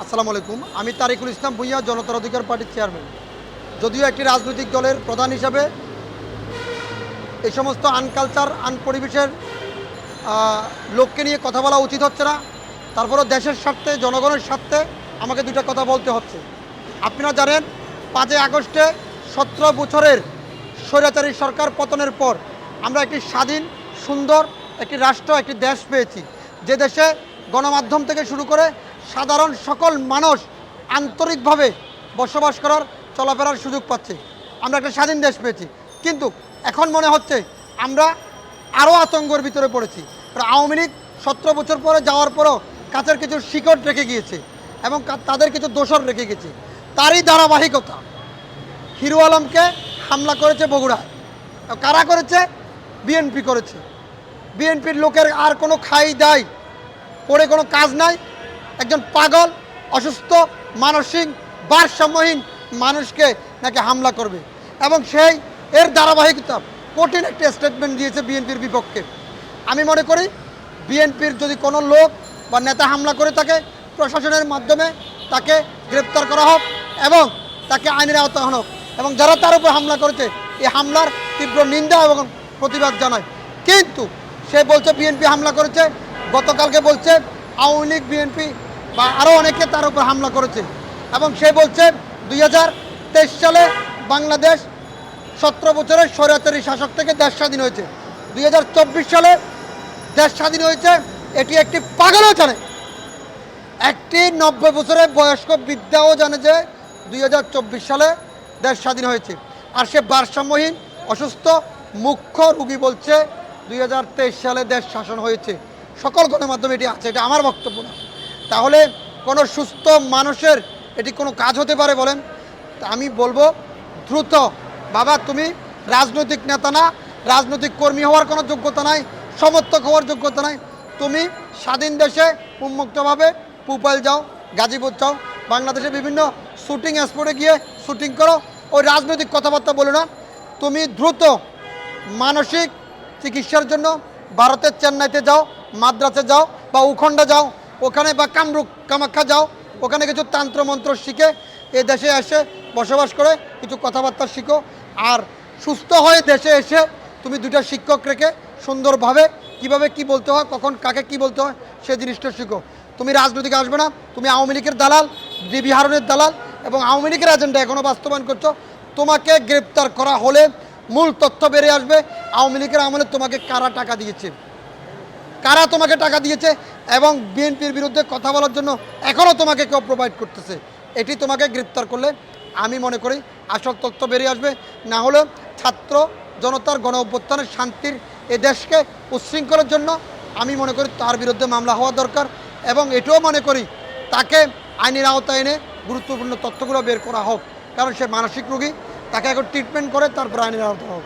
আসসালামু আলাইকুম। আমি তারিকুল ইসলাম ভুইয়া, জনতার অধিকার পার্টির চেয়ারম্যান যদিও একটি রাজনৈতিক দলের প্রধান হিসাবে এই সমস্ত আনকালচার আনপরিবেশের লোককে নিয়ে কথা বলা উচিত হচ্ছে না। তারপরেও দেশের স্বার্থে, জনগণের স্বার্থে আমাকে দুটা কথা বলতে হচ্ছে। আপনারা জানেন, পাঁচই আগস্টে সতেরো বছরের স্বৈরাচারী সরকার পতনের পর আমরা একটি স্বাধীন, সুন্দর একটি রাষ্ট্র, একটি দেশ পেয়েছি। যে দেশে গণমাধ্যম থেকে শুরু করে সাধারণ সকল মানুষ আন্তরিকভাবে বসবাস করার, চলাফেরার সুযোগ পাচ্ছে। আমরা একটা স্বাধীন দেশ পেয়েছি। কিন্তু এখন মনে হচ্ছে আমরা আরও আতঙ্কর ভিতরে পড়েছি। আওয়ামী লীগ সতেরো বছর পরে যাওয়ার পরও কাছের কিছু শিকড় রেখে গিয়েছে এবং তাদের কিছু দোষর রেখে গেছে তারই ধারাবাহিকতা। হিরু আলমকে হামলা করেছে বগুড়ায় কারা করেছে? বিএনপি করেছে। বিএনপির লোকের আর কোনো খাই দায় পড়ে কোনো কাজ নাই। একজন পাগল, অসুস্থ, মানসিক, ভারসাম্যহীন মানুষকে নাকি হামলা করবে। এবং সেই এর ধারাবাহিকতা কঠিন একটি স্টেটমেন্ট দিয়েছে বিএনপির বিপক্ষে। আমি মনে করি বিএনপির যদি কোনো লোক বা নেতা হামলা করে থাকে, প্রশাসনের মাধ্যমে তাকে গ্রেপ্তার করা হোক এবং তাকে আইনের আওতা হোক এবং যারা তার উপর হামলা করেছে, এই হামলার তীব্র নিন্দা এবং প্রতিবাদ জানায়। কিন্তু সে বলছে বিএনপি হামলা করেছে গতকালকে বলছে আওয়ামী লীগ, বিএনপি বা আরও অনেকে তার উপর হামলা করেছে। এবং সে বলছে দুই হাজার তেইশ সালে বাংলাদেশ সতেরো বছরের স্বৈরাচারী শাসক থেকে দেশ স্বাধীন হয়েছে। দুই হাজার চব্বিশ সালে দেশ স্বাধীন হয়েছে, এটি একটি পাগলও জানে একটি নব্বই বছরের বয়স্ক বিদ্যাও জানে যে দুই হাজার চব্বিশ সালে দেশ স্বাধীন হয়েছে। আর সে ভারসাম্যহীন, অসুস্থ, মুখ্য রুগী বলছে দুই হাজার তেইশ সালে দেশ শাসন হয়েছে। সকল গণমাধ্যমে এটি আছে, এটা আমার বক্তব্য না। তাহলে কোনো সুস্থ মানুষের এটি কোনো কাজ হতে পারে বলেন? আমি বলব, দ্রুত। বাবা, তুমি রাজনৈতিক নেতা না, রাজনৈতিক কর্মী হওয়ার কোনো যোগ্যতা নাই, সমর্থক হওয়ার যোগ্যতা নাই। তুমি স্বাধীন দেশে উন্মুক্তভাবে পুপাল যাও, গাজীপুর যাও, বাংলাদেশে বিভিন্ন শুটিং স্পটে গিয়ে শুটিং করো ওই রাজনৈতিক কথাবার্তা বলো না। তুমি দ্রুত মানসিক চিকিৎসার জন্য ভারতের চেন্নাইতে যাও, মাদ্রাসে যাও বা উখণ্ডে যাও, ওখানে বা কামরূপ, কামাখ্যা যাও, ওখানে কিছু তন্ত্রমন্ত্র শিখে এ দেশে এসে বসবাস করে কিছু কথাবার্তা শিখো। আর সুস্থ হয়ে দেশে এসে তুমি দুটা শিক্ষক রেখে সুন্দরভাবে কীভাবে কি বলতে হয়, কখন কাকে কি বলতে হয়, সে জিনিসটা শিখো। তুমি রাজনৈতিক আসবে না, তুমি আওয়ামী লীগের দালাল ডিবি হারনের দালাল এবং আওয়ামী লীগের এজেন্ডা এখনও বাস্তবায়ন করছ। তোমাকে গ্রেপ্তার করা হলে মূল তথ্য বেরিয়ে আসবে। আওয়ামী লীগের আমলে তোমাকে কারা টাকা দিয়েছে? কারা তোমাকে টাকা দিয়েছে? এবং বিএনপির বিরুদ্ধে কথা বলার জন্য এখনও তোমাকে কেউ প্রোভাইড করতেছে? এটি তোমাকে গ্রেপ্তার করলে আমি মনে করি আসল তথ্য বেরিয়ে আসবে। না হলে ছাত্র জনতার গণ অভ্যুত্থানের শান্তির এ দেশকে উচ্ছৃঙ্খলের জন্য আমি মনে করি তার বিরুদ্ধে মামলা হওয়া দরকার। এবং এটাও মনে করি তাকে আইনের আওতায় এনে গুরুত্বপূর্ণ তথ্যগুলো বের করা হোক। কারণ সে মানসিক রোগী তাকে এখন ট্রিটমেন্ট করে তারপর আইনের আওতা হোক